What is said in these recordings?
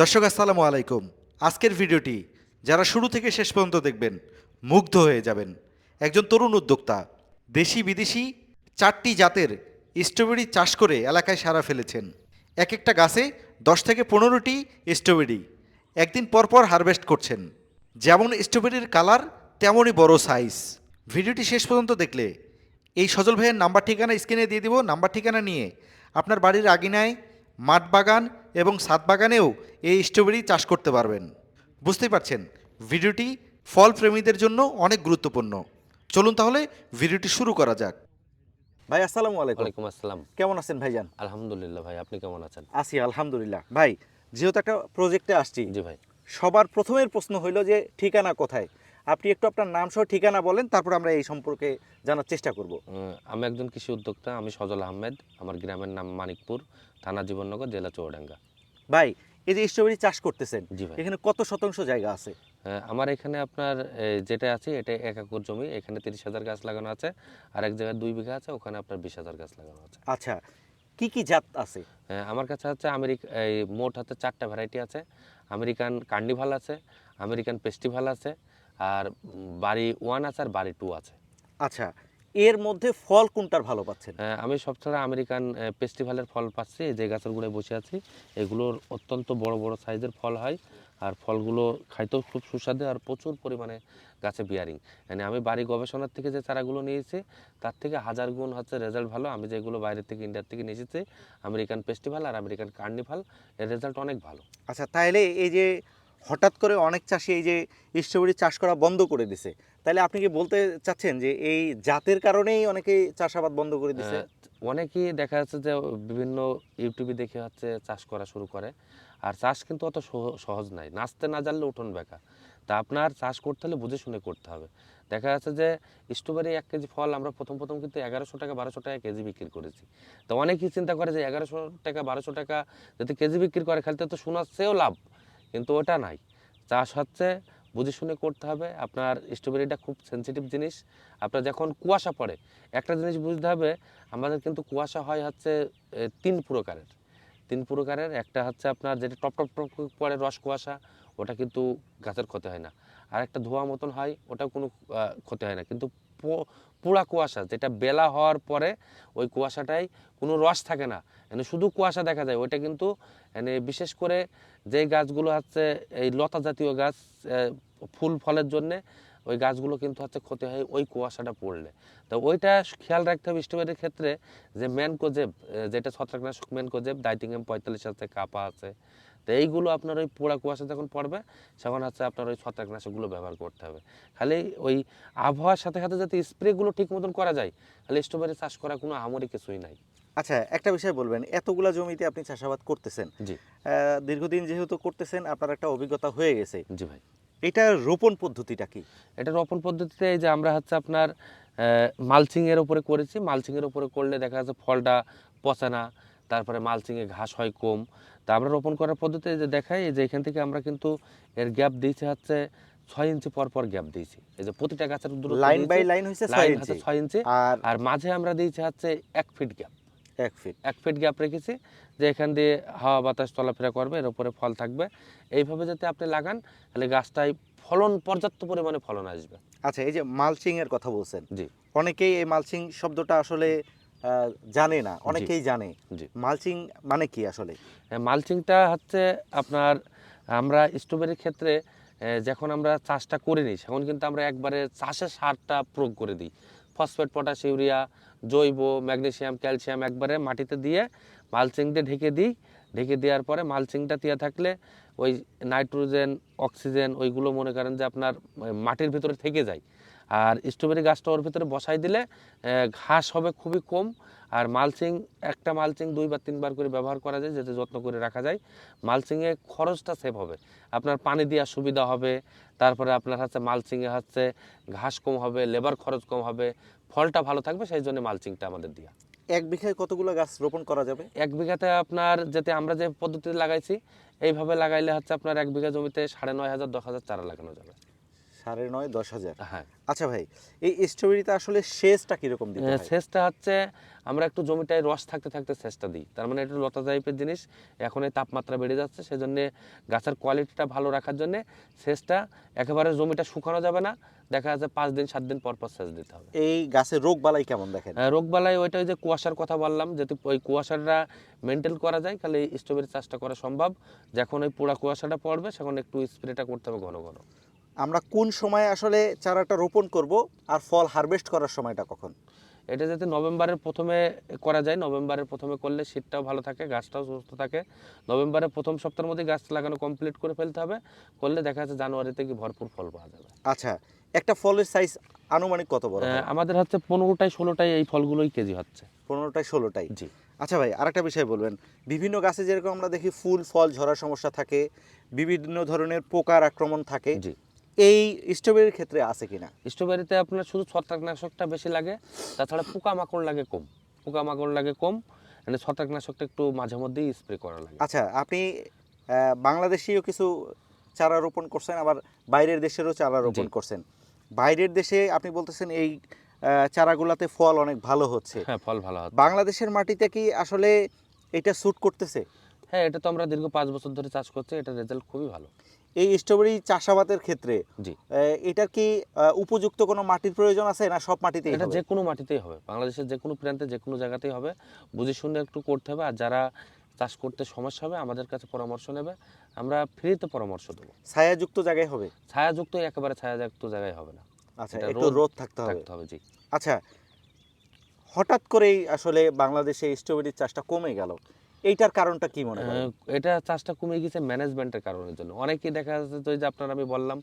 দর্শক, আসসালামু আলাইকুম। আজকের ভিডিওটি যারা শুরু থেকে শেষ পর্যন্ত দেখবেন, মুগ্ধ হয়ে যাবেন। একজন তরুণ উদ্যোক্তা, দেশি বিদেশি চারটি জাতের স্ট্রবেরি চাষ করে এলাকায় সারা ফেলেছেন। এক একটা গাছে দশ থেকে পনেরোটি স্ট্রবেরি একদিন পরপর হারভেস্ট করছেন। যেমন স্ট্রবেরির কালার, তেমনই বড় সাইজ। ভিডিওটি শেষ পর্যন্ত দেখলে এই সজল ভাইয়ের নাম্বার ঠিকানা স্ক্রিনে দিয়ে দিব। নাম্বার ঠিকানা নিয়ে আপনার বাড়ির আগিনায় মাঠ বাগান এবং সাত বাগানেও এই স্ট্রবেরি চাষ করতে পারবেন। বুঝতেই পারছেন ভিডিওটি ফল প্রেমীদের জন্য অনেক গুরুত্বপূর্ণ। চলুন তাহলে ভিডিওটি শুরু করা যাক। ভাই আসসালামু আলাইকুম। ওয়ালাইকুম আসসালাম। কেমন আছেন ভাইজান? আলহামদুলিল্লাহ ভাই আপনি কেমন আছেন? আছি আলহামদুলিল্লাহ। ভাই যেহেতু একটা প্রজেক্টে আসছি জি ভাই। সবার প্রথমের প্রশ্ন হইল যে ঠিকানা কোথায়? আপনি একটু আপনার নাম সহ ঠিকানা বলেন তারপর আমরা এই সম্পর্কে জানার চেষ্টা করব। আমি একজন কৃষি উদ্যোক্তা আমি সজল আহমেদ আমার গ্রামের নাম মানিকপুর থানা জীবননগর জেলা চৌডাঙ্গা ভাই এই যে স্ট্রবেরি চাষ করতেছেন এখানে কত শতাংশ জায়গা আছে? আহ, আমার এখানে আপনার যেটা আছে এটা এক একর জমি এখানে তিরিশ হাজার গাছ লাগানো আছে আর এক জায়গায় দুই বিঘা আছে ওখানে আপনার বিশ হাজার গাছ লাগানো আছে। আচ্ছা কি কি জাত আছে? আহ, আমার কাছে হচ্ছে আমেরিকা এই মোট হাতে চারটা ভ্যারাইটি আছে আমেরিকান কার্নিভাল আছে আমেরিকান ফেস্টিভাল আছে আর বাড়ি ওয়ান আছে আর বাড়ি টু আছে। আচ্ছা এর মধ্যে ফল কোনটার ভালো পাচ্ছেন? আমি সবসময় আমেরিকান ফেস্টিভ্যালের ফল পাচ্ছি যে গাছের গুঁড়ে বসে আছি। এগুলোর অত্যন্ত বড় বড় সাইজের ফল হয় আর ফলগুলো খাইতেও খুব সুস্বাদু আর প্রচুর পরিমাণে গাছে বিয়ারিং মানে আমি বাড়ি গবেষণার থেকে যে চারাগুলো নিয়েছি তার থেকে হাজার গুণ হচ্ছে রেজাল্ট ভালো। আমি যেগুলো বাইরের থেকে ইন্ডিয়ার থেকে নিয়ে এসেছি আমেরিকান ফেস্টিভ্যাল আর আমেরিকান কার্নিভাল এর রেজাল্ট অনেক ভালো। আচ্ছা তাহলে এই যে হঠাৎ করে অনেক চাষি এই যে স্ট্রবেরি চাষ করা বন্ধ করে দিছে তাহলে আপনি কি বলতে চাচ্ছেন যে এই জাতের কারণেই অনেকে চাষাবাদ বন্ধ করে দিচ্ছে অনেকেই দেখা যাচ্ছে যে বিভিন্ন ইউটিউবে দেখে হচ্ছে চাষ করা শুরু করে। আর চাষ কিন্তু অত সহ- সহজ নাই। নাচতে না জানলে উঠোন বেকা তা আপনার চাষ করতে হলে বুঝে শুনে করতে হবে। দেখা যাচ্ছে যে স্ট্রবেরি এক কেজি ফল আমরা প্রথম প্রথম কিন্তু এগারোশো টাকা, বারোশো টাকা কেজি বিক্রি করেছি। তো অনেকেই চিন্তা করে যে এগারোশো টাকা, বারোশো টাকা যদি কেজি বিক্রি করে খেলতে তো শোনাচ্ছেও লাভ। কিন্তু ওটা নাই। চাষ হচ্ছে বুঝে শুনে করতে হবে। আপনার স্ট্রবেরিটা খুব সেন্সিটিভ জিনিস। আপনার যখন কুয়াশা পড়ে, একটা জিনিস বুঝতে হবে, আমাদের কিন্তু কুয়াশা হয় হচ্ছে তিন প্রকারের। তিন প্রকারের, একটা হচ্ছে আপনার যেটা টপ টপ টপ পড়ে রস কুয়াশা, ওটা কিন্তু গাছের ক্ষতি হয় না। আর একটা ধোয়া মতন হয় ওটা কোনো ক্ষতি হয় না। কিন্তু পোড়া কুয়াশা। যেটা বেলা হওয়ার পরে ওই কুয়াশাটাই কোনো রস থাকে না। মানে শুধু কুয়াশা দেখা যায়। ওইটা কিন্তু মানে বিশেষ করে যেই গাছগুলো হচ্ছে, এই লতা জাতীয় গাছ ফুল ফলের জন্যে, ওই গাছগুলো কিন্তু হচ্ছে ক্ষতি হয় ওই কুয়াশাটা পড়লে। তো ওইটা খেয়াল রাখতে হবে স্ট্রবেরির ক্ষেত্রে যে ম্যানকোজেব যেটা ছত্রাকনাশক ম্যানকোজেব ডাইটিংএম পঁয়তাল্লিশ আছে, কাপা আছে তো এইগুলো আপনার ওই পোড়া কুয়াশা যখন পড়বে তখন হচ্ছে আপনার ওই ছত্রাকনাশকগুলো ব্যবহার করতে হবে। খালি ওই আবহাওয়ার সাথে সাথে যাতে স্প্রেগুলো ঠিক মতন করা যায় তাহলে স্ট্রবেরি চাষ করা কোনো আমরি কিছুই নাই। আচ্ছা একটা বিষয় বলবেন এতগুলা জমিতে আপনি চাষাবাদ করতেছেন। জি। দীর্ঘদিন যেহেতু করতেছেন আপনার একটা অভিজ্ঞতা হয়ে গেছে। জি ভাই। এটা রোপণ পদ্ধতিটা কি? এটা রোপণ পদ্ধতিতে এই যে আমরা হচ্ছে আপনার মালচিং এর উপরে করেছি। মালচিং এর উপরে করলে দেখা যাচ্ছে ফলটা পচে না। তারপরে মালচিং এ ঘাস হয় কম। তা আমরা রোপণ করার পদ্ধতি যে দেখাই যে এখান থেকে আমরা কিন্তু এর গ্যাপ দিয়েছি হচ্ছে ছয় ইঞ্চি পর পর গ্যাপ দিয়েছি। এই যে প্রতিটা গাছের দূরত্ব লাইন বাই লাইন হয়েছে ছয় ইঞ্চি। হচ্ছে ছয় ইঞ্চি। আর আর মাঝে আমরা দিয়েছি হচ্ছে এক ফিট গ্যাপ। এক ফিট। এক ফিট গ্যাপ রেখেছি যে এখান দিয়ে হাওয়া বাতাস চলাফেরা করবে এর উপরে ফল থাকবে। এইভাবে যাতে আপনি লাগান তাহলে গাছটায় ফলন পর্যাপ্ত পরিমাণে ফলন আসবে। আচ্ছা এই যে মালচিং এর কথা বলছেন জি। অনেকেই এই মালচিং শব্দটা আসলে জানে না অনেকেই জানে। মালচিং মানে কি আসলে? মালচিংটা হচ্ছে আপনার আমরা স্ট্রবেরির ক্ষেত্রে যখন আমরা চাষটা করে নিই তখন কিন্তু আমরা একবারে চাষের সারটা প্রয়োগ করে দিই। ফসফেট পটাশ ইউরিয়া জৈব ম্যাগনেশিয়াম ক্যালসিয়াম একবারে মাটিতে দিয়ে মালচিং দিয়ে ঢেকে দিই। ঢেকে দেওয়ার পরে মালচিংটা দেওয়া থাকলে ওই নাইট্রোজেন অক্সিজেন ওইগুলো মনে করেন যে আপনার মাটির ভিতরে থেকে যায়। আর স্ট্রবেরি গাছটা ওর ভিতরে বসাই দিলে ঘাস হবে খুবই কম। আর মালচিং একটা মালচিং দুইবার তিনবার করে ব্যবহার করা যায় যাতে যত্ন করে রাখা যায়। মালচিংয়ে খরচটা সেভ হবে। আপনার পানি দেওয়ার সুবিধা হবে। তারপরে আপনার হচ্ছে মালচিংয়ে হচ্ছে ঘাস কম হবে লেবার খরচ কম হবে ফলটা ভালো থাকবে সেই জন্য মালচিংটা আমাদের দেওয়া এক বিঘায় কতগুলো গাছ রোপণ করা যাবে? এক বিঘাতে আপনার যাতে আমরা যে পদ্ধতিতে লাগাইছি এইভাবে লাগাইলে হচ্ছে আপনার এক বিঘা জমিতে সাড়ে নয় হাজার দশ হাজার চারা লাগানো যাবে। সাড়ে নয় দশ হাজার। হ্যাঁ। আচ্ছা ভাই এই স্ট্রবেরিতে আসলে সেচটা কীরকম দিতে আহ, হয়? সেচটা হচ্ছে আমরা একটু জমিটায় রস থাকতে থাকতে সেচটা দিই। তার মানে একটু লতা টাইপের জিনিস এখন এই তাপমাত্রা বেড়ে যাচ্ছে সেজন্য গাছের কোয়ালিটিটা ভালো রাখার জন্য সেচটা একেবারে জমিটা শুকানো যাবে না দেখা যাচ্ছে পাঁচ দিন সাত দিন পর পর সেচ দিতে হবে। এই গাছের রোগ বালাই কেমন দেখেন? রোগ বালাই ওইটা ওই যে কুয়াশার কথা বললাম যদি ওই কুয়াশাটা মেনটেন করা যায় তাহলে এই স্ট্রবেরি চাষটা করা সম্ভব। যখন ওই পোড়া কুয়াশাটা পড়বে সেখন একটু স্প্রেটা করতে হবে ঘন ঘন। আমরা কোন সময় আসলে চারাটা রোপণ করব আর ফল হারভেস্ট করার সময়টা কখন? এটা যাতে নভেম্বরের প্রথমে করা যায় নভেম্বরের প্রথমে করলে শীতটাও ভালো থাকে গাছটাও সুস্থ থাকে। নভেম্বরের প্রথম সপ্তাহের মধ্যে গাছ লাগানো কমপ্লিট করে ফেলতে হবে। করলে দেখা যাচ্ছে জানুয়ারিতে কি ভরপুর ফল পাওয়া যাবে। আচ্ছা একটা ফলের সাইজ আনুমানিক কত বড় আমাদের হচ্ছে পনেরোটাই ষোলোটাই এই ফলগুলোই কেজি হচ্ছে। পনেরোটাই ষোলোটাই জি। আচ্ছা ভাই আরেকটা বিষয় বলবেন। বিভিন্ন গাছে যেরকম আমরা দেখি ফুল ফল ঝরার সমস্যা থাকে বিভিন্ন ধরনের পোকার আক্রমণ থাকে। জি। এই স্ট্রবেরির ক্ষেত্রে আছে কিনা? স্ট্রবেরিতে আপনার শুধু ছত্রাকনাশকটা বেশি লাগে তাছাড়া পোকামাকড় লাগে কম পোকামাকড় লাগে কম মানে ছত্রাকনাশকটা একটু মাঝে মধ্যেই স্প্রে করা লাগে। আচ্ছা আপনি আহ, বাংলাদেশীয় কিছু চারা রোপণ করছেন আবার বাইরের দেশেরও চারা রোপণ করছেন। বাইরের দেশে আপনি বলতেছেন এই চারাগুলাতে ফল অনেক ভালো হচ্ছে। হ্যাঁ ফল ভালো হচ্ছে। বাংলাদেশের মাটিতে কি আসলে এটা স্যুট করতেছে? হ্যাঁ এটা তো আমরা দীর্ঘ পাঁচ বছর ধরে চাষ করছি এটা রেজাল্ট খুবই ভালো। এই স্ট্রবেরি চাষাবাদের ক্ষেত্রে জি। এটার কি উপযুক্ত কোনো মাটির প্রয়োজন আছে? না সব মাটিতে এটা? যে কোনো মাটিতেই হবে। বাংলাদেশের যে কোনো প্রান্তে যে কোনো জায়গাতেই হবে। বুঝে শুনে একটু করতে হবে আর যারা চাষ করতে সমস্যা হবে আমাদের কাছে পরামর্শ নেবে। আমরা ফ্রিতে পরামর্শ দেবো। ছায়াযুক্ত জায়গায় হবে? ছায়াযুক্ত একেবারে ছায়াযুক্ত জায়গায় হবে না। আচ্ছা একটু রোদ থাকতে হবে। থাকতে হবে জি। আচ্ছা হঠাৎ করেই আসলে বাংলাদেশে স্ট্রবেরির চাষটা কমে গেল। এইটার কারণটা কি মনে হয় এটা চাষটা কমে গেছে ম্যানেজমেন্টের কারণের জন্য। অনেকেই দেখা যাচ্ছে তো যে আপনার আমি বললাম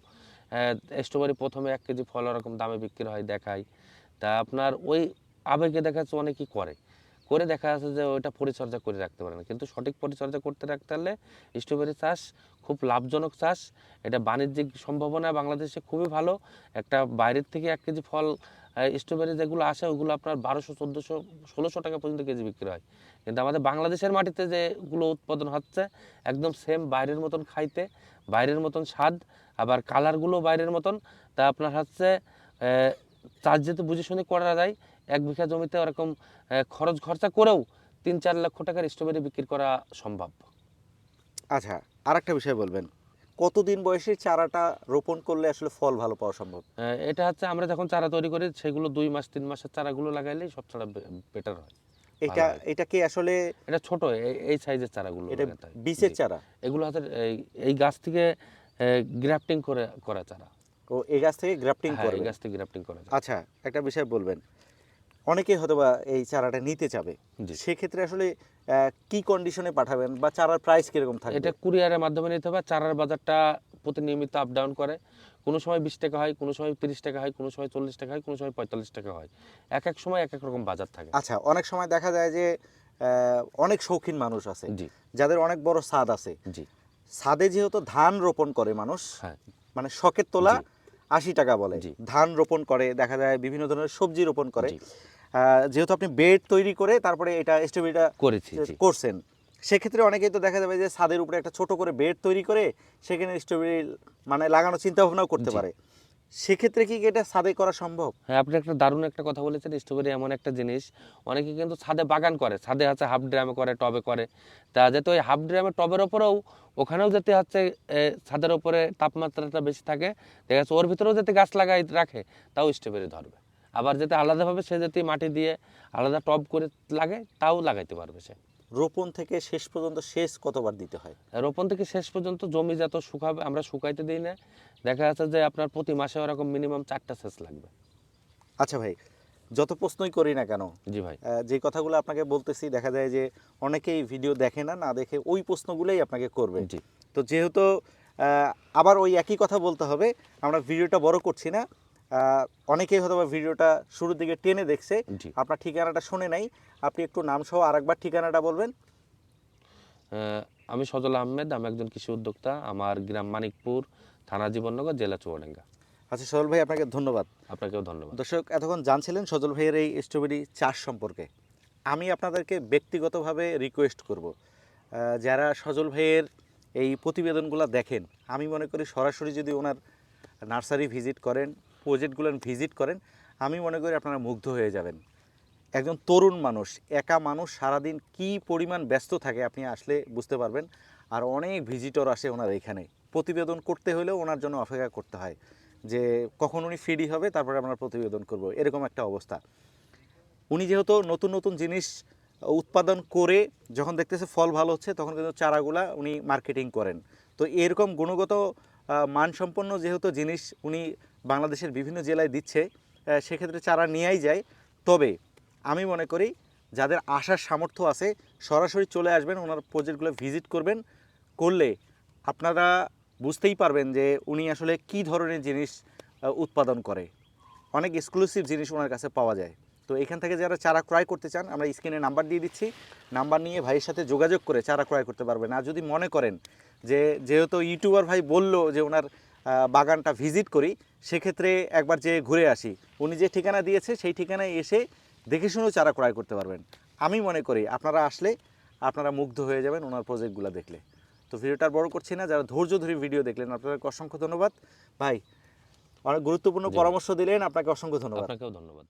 স্ট্রবেরি প্রথমে এক কেজি ফল ওরকম দামে বিক্রি হয় দেখায় তা আপনার ওই আবেগে দেখা যাচ্ছে অনেকেই করে। করে দেখা যাচ্ছে যে ওইটা পরিচর্যা করে রাখতে পারে না। কিন্তু সঠিক পরিচর্যা করতে রাখতে হলে স্ট্রবেরি চাষ খুব লাভজনক চাষ। এটা বাণিজ্যিক সম্ভাবনা বাংলাদেশে খুবই ভালো। একটা বাইরের থেকে এক কেজি ফল স্ট্রবেরি যেগুলো আসে, ওগুলো আপনার বারোশো, চোদ্দোশো, ষোলোশো টাকা পর্যন্ত কেজি বিক্রি হয়। কিন্তু আমাদের বাংলাদেশের মাটিতে যেগুলো উৎপাদন হচ্ছে, একদম সেম বাইরের মতন খাইতে, বাইরের মতন স্বাদ, আবার কালারগুলো বাইরের মতন। তা আপনার হচ্ছে চাষ যেহেতু বুঝে শুনে করা যায়, এক বিঘা জমিতে ওরকম খরচ খরচা করেও তিন চার লক্ষ টাকার স্ট্রবেরি বিক্রি করা সম্ভব। আচ্ছা আর একটা বিষয় বলবেন। কতদিন বয়সে চারাটা রোপণ করলে আসলে ফল ভালো পাওয়া সম্ভব? এটা হচ্ছে আমরা যখন চারা তৈরি করি সেগুলো দুই মাস তিন মাসের চারাগুলো লাগাইলেই সব চারা বেটার হয়। এটা এটা কি আসলে এটা ছোট এই- সাইজের চারাগুলো এটা বীজের চারা? এগুলো হচ্ছে এই- গাছ থেকে গ্রাফটিং করে করা চারা। ও এই গাছ থেকে গ্রাফটিং করে এই গাছ থেকে গ্রাফটিং করা আচ্ছা একটা বিষয় বলবেন। অনেকেই হয়তো বা এই চারাটা নিতে চাবে। সেক্ষেত্রে আসলে কি কন্ডিশনে পাঠাবেন বা চারার প্রাইস কীরকম থাকবে? এটা কুরিয়ারের মাধ্যমে নিতে হবে চারার বাজারটা প্রতিনিয়মিত আপ ডাউন করে। কোনো সময় বিশ টাকা হয় কোনো সময় তিরিশ টাকা হয় কোনো সময় চল্লিশ টাকা হয় কোনো সময় পঁয়তাল্লিশ টাকা হয়। এক এক সময় এক এক রকম বাজার থাকে। আচ্ছা অনেক সময় দেখা যায় যে অনেক শৌখিন মানুষ আছে জি। যাদের অনেক বড় ছাদ আছে। জি। ছাদে যেহেতু ধান রোপণ করে মানুষ হ্যাঁ। মানে শখের তোলা আশি টাকা বলে। ধান রোপণ করে দেখা যায় বিভিন্ন ধরনের সবজি রোপণ করে। যেহেতু আপনি বেড তৈরি করে তারপরে এটা স্ট্রবেরিটা করেছি করছেন সেক্ষেত্রে অনেকেই তো দেখা যাবে যে ছাদের উপরে একটা ছোট করে বেড তৈরি করে সেখানে স্ট্রবেরি মানে লাগানোর চিন্তা ভাবনাও করতে পারে। সেক্ষেত্রে কি এটা ছাদে করা সম্ভব? হ্যাঁ আপনি একটা দারুণ একটা কথা বলেছেন স্ট্রবেরি এমন একটা জিনিস। অনেকে কিন্তু ছাদে বাগান করে ছাদে হচ্ছে হাফ ড্রামে করে টবে করে। তা যেহেতু ওই হাফ ড্রামে টবের ওপরেও ওখানেও যাতে হচ্ছে ছাদের ওপরে তাপমাত্রাটা বেশি থাকে দেখা যাচ্ছে ওর ভিতরেও যাতে গাছ লাগাই রাখে তাও স্ট্রবেরি ধরবে। আবার যাতে আলাদাভাবে সে যাতে মাটি দিয়ে আলাদা টব করে লাগে তাও লাগাইতে পারবে সে। রোপণ থেকে শেষ পর্যন্ত শেষ কতবার দিতে হয়? রোপণ থেকে শেষ পর্যন্ত জমি যত শুকাবে আমরা শুকাইতে দিই না। দেখা যাচ্ছে যে আপনার প্রতি মাসে ওরকম মিনিমাম চারটা সেচ লাগবে। আচ্ছা ভাই যত প্রশ্নই করি না কেন জি ভাই। যে কথাগুলো আপনাকে বলতেছি দেখা যায় যে অনেকেই ভিডিও দেখে না না দেখে ওই প্রশ্নগুলোই আপনাকে করবে। জি। তো যেহেতু আবার ওই একই কথা বলতে হবে আমরা ভিডিওটা বড় করছি না অনেকেই হয়তো ভিডিওটা শুরুর দিকে টেনে দেখছে। আপনার ঠিকানাটা শুনে নাই। আপনি একটু নাম সহ আরেকবার ঠিকানাটা বলবেন। আমি সজল আহমেদ আমি একজন কৃষি উদ্যোক্তা। আমার গ্রাম মানিকপুর থানা জীবননগর জেলা চুয়াডাঙ্গা। আচ্ছা সজল ভাই আপনাকে ধন্যবাদ। আপনাকেও ধন্যবাদ। দর্শক এতক্ষণ জানছিলেন সজল ভাইয়ের এই স্ট্রবেরি চাষ সম্পর্কে। আমি আপনাদেরকে ব্যক্তিগতভাবে রিকোয়েস্ট করব। যারা সজল ভাইয়ের এই প্রতিবেদনগুলো দেখেন আমি মনে করি সরাসরি যদি ওনার নার্সারি ভিজিট করেন প্রজেক্টগুলো ভিজিট করেন, আমি মনে করি আপনারা মুগ্ধ হয়ে যাবেন। একজন তরুণ মানুষ, একা মানুষ সারাদিন কি পরিমাণ ব্যস্ত থাকে আপনি আসলে বুঝতে পারবেন। আর অনেক ভিজিটর আসে ওনার এখানে। প্রতিবেদন করতে হলেও ওনার জন্য অপেক্ষা করতে হয় যে কখন উনি ফ্রি হবে, তারপরে আমরা প্রতিবেদন করব। এরকম একটা অবস্থা। উনি যেহেতু নতুন নতুন জিনিস উৎপাদন করে যখন দেখতেছে ফল ভালো হচ্ছে, তখন কিন্তু চারাগুলা উনি মার্কেটিং করেন। তো এরকম গুণগত মানসম্পন্ন যেহেতু জিনিস উনি বাংলাদেশের বিভিন্ন জেলায় দিচ্ছে সেক্ষেত্রে চারা নিয়েই যায়। তবে আমি মনে করি যাদের আসার সামর্থ্য আছে, সরাসরি চলে আসবেন, ওনার প্রজেক্টগুলো ভিজিট করবেন। করলে আপনারা বুঝতেই পারবেন যে উনি আসলে কি ধরনের জিনিস উৎপাদন করে। অনেক এক্সক্লুসিভ জিনিস ওনার কাছে পাওয়া যায়। তো এখান থেকে যারা চারা ক্রয় করতে চান, আমরা স্ক্রিনে নাম্বার দিয়ে দিচ্ছি। নাম্বার নিয়ে ভাইয়ের সাথে যোগাযোগ করে চারা ক্রয় করতে পারবেন। আর যদি মনে করেন যে, যেহেতু ইউটিউবার ভাই বলল যে, ওনার বাগানটা ভিজিট করি সেক্ষেত্রে একবার যে ঘুরে আসি। উনি যে ঠিকানা দিয়েছে সেই ঠিকানায় এসে দেখে শুনেও চারা ক্রয় করতে পারবেন। আমি মনে করি আপনারা আসলে আপনারা মুগ্ধ হয়ে যাবেন ওনার প্রজেক্টগুলো দেখলে। তো ভিডিওটা আর বড় করছি না যারা ধৈর্য ধরে ভিডিও দেখলেন আপনাদেরকে অসংখ্য ধন্যবাদ। ভাই অনেক গুরুত্বপূর্ণ পরামর্শ দিলেন আপনাকে অসংখ্য ধন্যবাদ। আপনাকেও ধন্যবাদ।